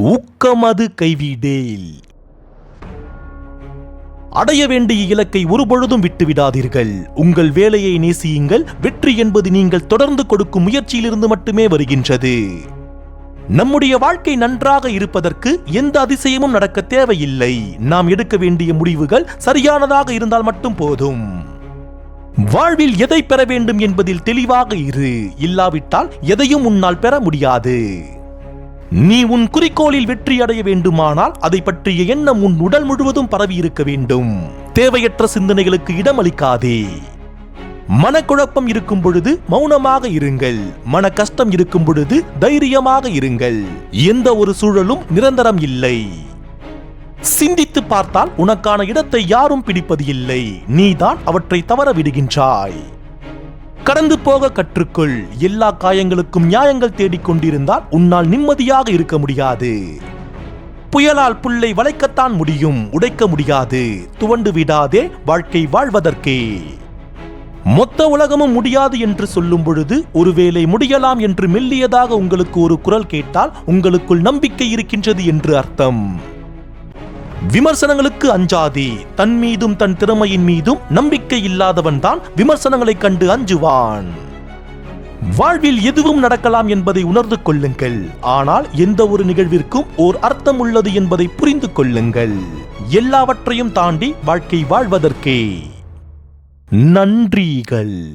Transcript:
ஊக்கமது கைவிடேல். அடைய வேண்டிய இலக்கை ஒருபொழுதும் விட்டுவிடாதீர்கள். உங்கள் வேலையை நேசியுங்கள். வெற்றி என்பது நீங்கள் தொடர்ந்து கொடுக்கும் முயற்சியிலிருந்து மட்டுமே வருகின்றது. நம்முடைய வாழ்க்கை நன்றாக இருப்பதற்கு எந்த அதிசயமும் நடக்க தேவையில்லை. நாம் எடுக்க வேண்டிய முடிவுகள் சரியானதாக இருந்தால் மட்டும் போதும். வாழ்வில் எதை பெற வேண்டும் என்பதில் தெளிவாக இரு. இல்லாவிட்டால் எதையும் உன்னால் பெற முடியாது. நீ உன் குறிக்கோளில் வெற்றி அடைய வேண்டுமானால் அதை பற்றிய எண்ணம் உன் உடல் முழுவதும் பரவி இருக்க வேண்டும். தேவையற்ற சிந்தனைகளுக்கு இடமளிக்காதே. மனக்குழப்பம் இருக்கும் பொழுது மௌனமாக இருங்கள். மன கஷ்டம் இருக்கும் பொழுது தைரியமாக இருங்கள். எந்த ஒரு சூழலும் நிரந்தரம் இல்லை. சிந்தித்து பார்த்தால் உனக்கான இடத்தை யாரும் பிடிப்பது இல்லை. நீதான் அவற்றை தவற விடுகின்றாய். கடந்து போக கற்றுக்கொள். எல்லா காயங்களுக்கும் நியாயங்கள் தேடிக் கொண்டிருந்தால் உன்னால் நிம்மதியாக இருக்க முடியாது. புயலால் புல்லை வளைக்கத்தான் முடியும் உடைக்க முடியாது. துவண்டு விடாதே வாழ்க்கை வாழ்வதற்கே. மொத்த உலகமும் முடியாது என்று சொல்லும் பொழுது ஒருவேளை முடியலாம் என்று மெல்லியதாக உங்களுக்கு ஒரு குரல் கேட்டால் உங்களுக்குள் நம்பிக்கை இருக்கின்றது என்று அர்த்தம். விமர்சனங்களுக்கு அஞ்சாதே. தன் மீதும் தன் திறமையின் மீதும் நம்பிக்கை இல்லாதவன் தான் விமர்சனங்களைக் கண்டு அஞ்சுவான். வாழ்வில் எதுவும் நடக்கலாம் என்பதை உணர்ந்து கொள்ளுங்கள். ஆனால் எந்த ஒரு நிகழ்விற்கும் ஓர் அர்த்தம் உள்ளது என்பதை புரிந்து கொள்ளுங்கள். எல்லாவற்றையும் தாண்டி வாழ்க்கை வாழ்வதற்கே. நன்றிகள்.